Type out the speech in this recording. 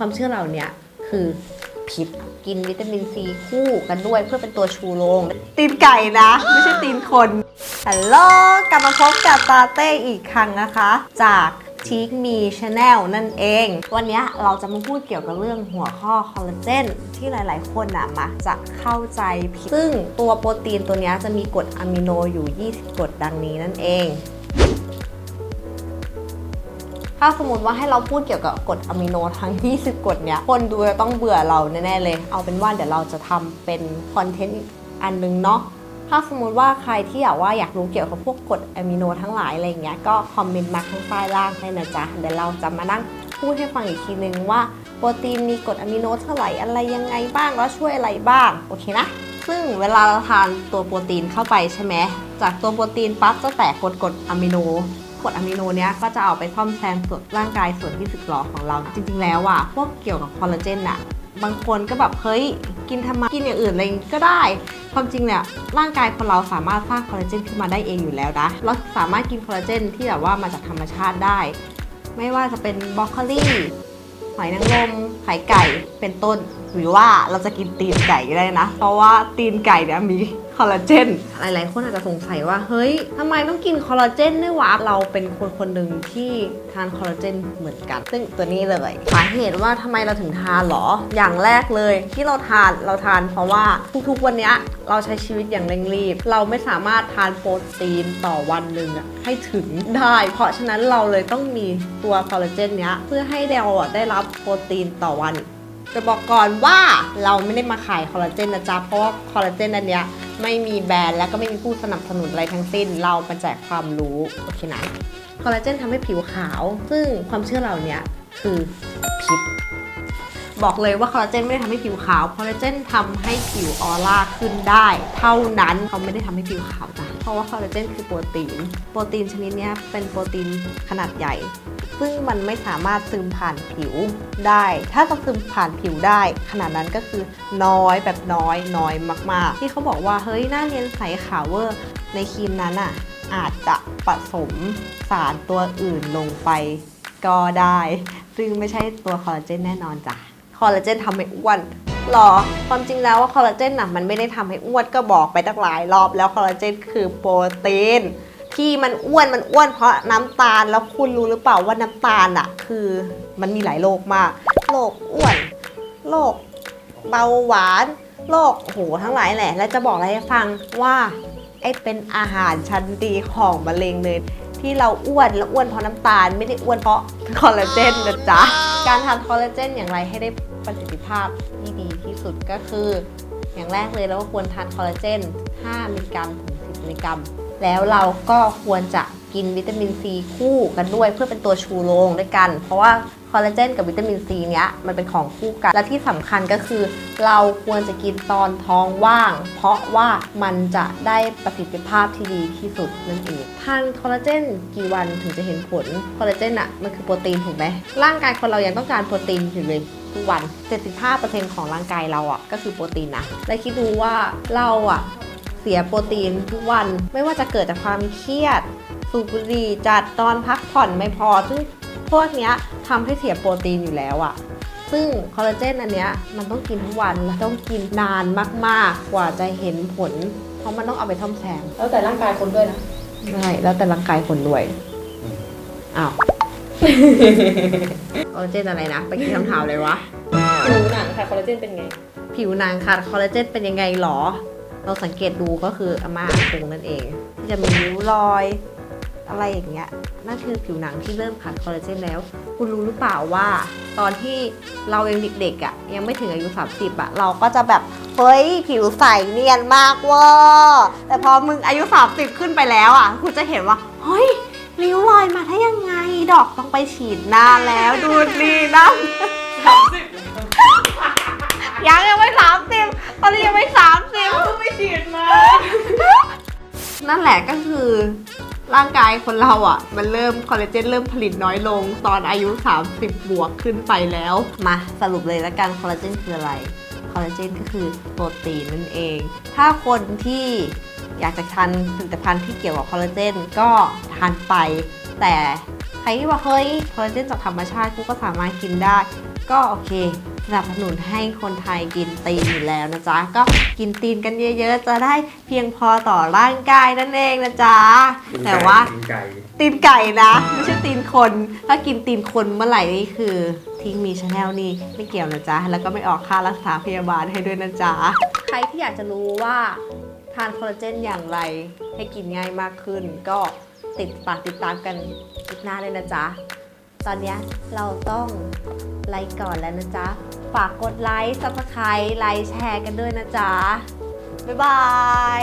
ความเชื่อเหล่าเนี้ยคือผิดกินวิตามินซีคู่กันด้วยเพื่อเป็นตัวชูโรงตีนไก่นะ ไม่ใช่ตีนคนฮัลโหลกลับมาพบกับตาเต้อีกครั้งนะคะ จากชีคมีชาแนลนั่นเอง วันนี้เราจะมาพูดเกี่ยวกับเรื่องหัวข้อคอลลาเจนที่หลาย ๆ คนนะมักจะเข้าใจผิด ซึ่งตัวโปรตีนตัวนี้จะมีกรดอะมิโนอยู่ 20กรดดังนี้นั่นเอง ถ้าสมมติว่าให้เราพูดเกี่ยวกับกรดอะมิโนทั้ง 20กรดเนี้ยคนดูจะต้องเบื่อเราแน่ๆเลย เอาเป็นว่าเดี๋ยวเราจะทำเป็นคอนเทนต์อันนึงเนาะถ้าสมมติว่าใครที่อยากว่าอยากรู้เกี่ยวกับพวกกรดอะมิโนทั้งหลายอะไรเงี้ยก็คอมเมนต์มาข้างใต้ล่างได้นะจ๊ะเดี๋ยวเราจะมานั่งพูดให้ฟังอีกทีนึงว่าโปรตีนมีกรดอะมิโนเท่าไหร่อะไรยังไงบ้างแล้วช่วยอะไรบ้างโอเคนะซึ่งเวลาเราทานตัวโปรตีนเข้าไปใช่ไหมจากตัวโปรตีนปั๊บจะแตกกรดกรดอะมิโน กรดอะมิโนเนี้ยก็จะเอาไปซ่อมแซมส่วนร่างกายส่วนที่สึกหรอของเราจริง ๆ แล้วอะพวกเกี่ยวกับคอลลาเจนอะบางคนก็แบบเฮ้ยกินทำไมกินอย่างอื่นอะไรก็ได้ ความจริงเนี่ยร่างกายคนเราสามารถสร้างคอลลาเจนขึ้นมาได้เองอยู่แล้วนะเราสามารถกินคอลลาเจนที่แบบว่ามาจากธรรมชาติได้ ไม่ว่าจะเป็นบรอกโคลี หอยนางรมไข่ไก่เป็นต้น หรือว่าเราจะกินตีนไก่ก็ได้นะ เพราะว่าตีนไก่เนี่ยมีคอลลาเจนหลายๆคนอาจจะสงสัยว่า เฮ้ยทำไมต้องกินคอลลาเจนด้วยวะเราเป็นคนคนหนึ่งที่ทานคอลลาเจนเหมือนกัน ซึ่งตัวนี้เลยสาเหตุว่าทำไมเราถึงทานหรอ อย่างแรกเลยที่เราทานเราทานเพราะว่าทุกๆวันเนี้ยเราใช้ชีวิตอย่างเร่งรีบ เราไม่สามารถทานโปรตีนต่อวันหนึ่งอะให้ถึงได้ เพราะฉะนั้นเราเลยต้องมีตัวคอลลาเจนเนี้ยเพื่อให้เราได้รับโปรตีนต่อวันจะบอกก่อนว่าเราไม่ได้มาขายคอลลาเจนนะจ๊ะ เพราะว่าคอลลาเจนอันเนี้ยไม่มีแบรนด์และก็ไม่มีผู้สนับสนุนอะไรทั้งสิ้น เรามาแจกความรู้โอเคนะ คอลลาเจนทำให้ผิวขาว ซึ่งความเชื่อเราเนี้ยคือผิด บอกเลยว่าคอลลาเจนไม่ได้ทำให้ผิวขาวคอลลาเจนทำให้ผิวออร่าขึ้นได้ เท่านั้นเขาไม่ได้ทำให้ผิวขาวจ้ะเพราะว่าคอลลาเจนคือโปรตีน โปรตีนชนิดนี้เป็นโปรตีนขนาดใหญ่ ซึ่งมันไม่สามารถซึมผ่านผิวได้ ถ้าจะซึมผ่านผิวได้ ขนาดนั้นก็คือน้อยแบบน้อยน้อยมาก ๆ ที่เขาบอกว่าเฮ้ยหน้าเนียนใสขาวเวอร์ในครีมนั้นอะอาจจะผสมสารตัวอื่นลงไปก็ได้ ซึ่งไม่ใช่ตัวคอลลาเจนแน่นอนจ้ะ อลลาเจนทำให้อ้วนหรอความจริงแล้วว่าคอลลาเจนน่ะมันไม่ได้ทำให้อ้วนก็บอกไปตั้งหลายรอบแล้วคอลลาเจนคือโปรตีนที่มันอ้วนมันอ้วนเพราะน้ำตาลแล้วคุณรู้หรือเปล่าว่าน้ำตาลอะคือมันมีหลายโรคมากโรคอ้วนโรคเบาหวานโรคโอ้โหทั้งหลายแหละ แล้วจะบอกอะไรให้ฟังว่าไอ้เป็นอาหารชั้นดีของมะเร็งเลย ที่เราอ้วนแล้วอ้วนเพราะน้ำตาล ไม่ได้อ้วนเพราะคอลลาเจนนะจ๊ะ การทานคอลลาเจนอย่างไรให้ได้ประสิทธิภาพที่ดีที่สุดก็คือ อย่างแรกเลยเราก็ควรทานคอลลาเจน 5 มิลลิกรัมถึง 10 มิลลิกรัม แล้วเราก็ควรจะ กินวิตามินซีคู่กันด้วยเพื่อเป็นตัวชูโรงด้วยกัน เพราะว่าคอลลาเจนกับวิตามินซีเนี้ยมันเป็นของคู่กัน และที่สำคัญก็คือ เราควรจะกินตอนท้องว่าง เพราะว่ามันจะได้ประสิทธิภาพที่ดีที่สุดนั่นเองทานคอลลาเจนกี่วันถึงจะเห็นผลคอลลาเจนอะมันคือโปรตีนถูกไหมร่างกายคนเรายังต้องการโปรตีนอยู่เลยทุกวัน 75%ของร่างกายเราอะก็คือโปรตีนนะและคิดดูว่าเราอะเสียโปรตีนทุกวันไม่ว่าจะเกิดจากความเครียด สูบบุหรี่จัดตอนพักผ่อนไม่พอ ซึ่งพวกเนี้ยทำให้เสียโปรตีนอยู่แล้วอะซึ่งคอลลาเจนอันเนี้ยมันต้องกินทุกวันและต้องกินนานมาก ๆ กว่าจะเห็นผล เพราะมันต้องเอาไปท่อมแซมแล้วแต่ร่างกายคนด้วยนะ ใช่แล้วแต่ร่างกายคนด้วยอ้าวคอลลาเจนอะไรนะไปกินคำถามเลยวะผิวหนังค่ะคอลลาเจนเป็นไง ผิวหนังขาดคอลลาเจนเป็นยังไงหรอ เราสังเกตดูก็คืออาม่าอากงนั่นเอง ที่จะมีริ้วรอย อะไรอย่างเงี้ยนั่นคือผิวหนังที่เริ่มขาดคอลลาเจนแล้ว คุณรู้หรือเปล่าว่า ตอนที่เรายังเด็กๆอะ่ะยังไม่ถึงอายุ 30อะ่ะเราก็จะแบบ เฮ้ย ผิวใสเนียนมากเวอร์แต่พอมึงอายุ 30 ขึ้นไปแล้วอะ่ะ คุณจะเห็นว่า เฮ้ยริ้วรอยมาได้ยังไงดอกต้องไปฉีดหน้าแล้วดูดีนะยังยังไม่สามสิบตอนนี้ยังไม่สามสิบไม่ฉีดมา นั่นแหละก็คือ ร่างกายคนเราอะ มันเริ่มคอลลาเจนเริ่มผลิตน้อยลง ตอนอายุ 30 บวกขึ้นไปแล้ว มาสรุปเลยละกันคอลลาเจนคืออะไร คอลลาเจนก็คือโปรตีนนั่นเอง ถ้าคนที่อยากจะทานผลิตภัณฑ์ที่เกี่ยวกับคอลลาเจนก็ทานไป แต่ใครที่ว่าเฮ้ยคอลลาเจนจากธรรมชาติกูก็สามารถกินได้ ก็โอเคสนับสนุนให้คนไทยกินตีนอยู่แล้วนะจ๊ะ ก็กินตีนกันเยอะๆ จะได้เพียงพอต่อร่างกายนั่นเองนะจ๊ะ แต่ว่ากินไก่ตีนไก่นะ ไม่ใช่ตีนคน ถ้ากินตีนคนเมื่อไหร่นี่คือทิ้งมีชาแนลนี่ไม่เกี่ยวนะจ๊ะ แล้วก็ไม่ออกค่ารักษาพยาบาลให้ด้วยนะจ๊ะ ใครที่อยากจะรู้ว่าทานคอลลาเจนอย่างไรให้กินง่ายมากขึ้น ก็ติดฝากติดตามกันอีกหน้าเลยนะจ๊ะ ตอนนี้เราต้องไลค์ก่อนแล้วนะจ๊ะ ฝากกดไลค์ซับสไครต์ไลค์แชร์กันด้วยนะจ๊ะ บ๊ายบาย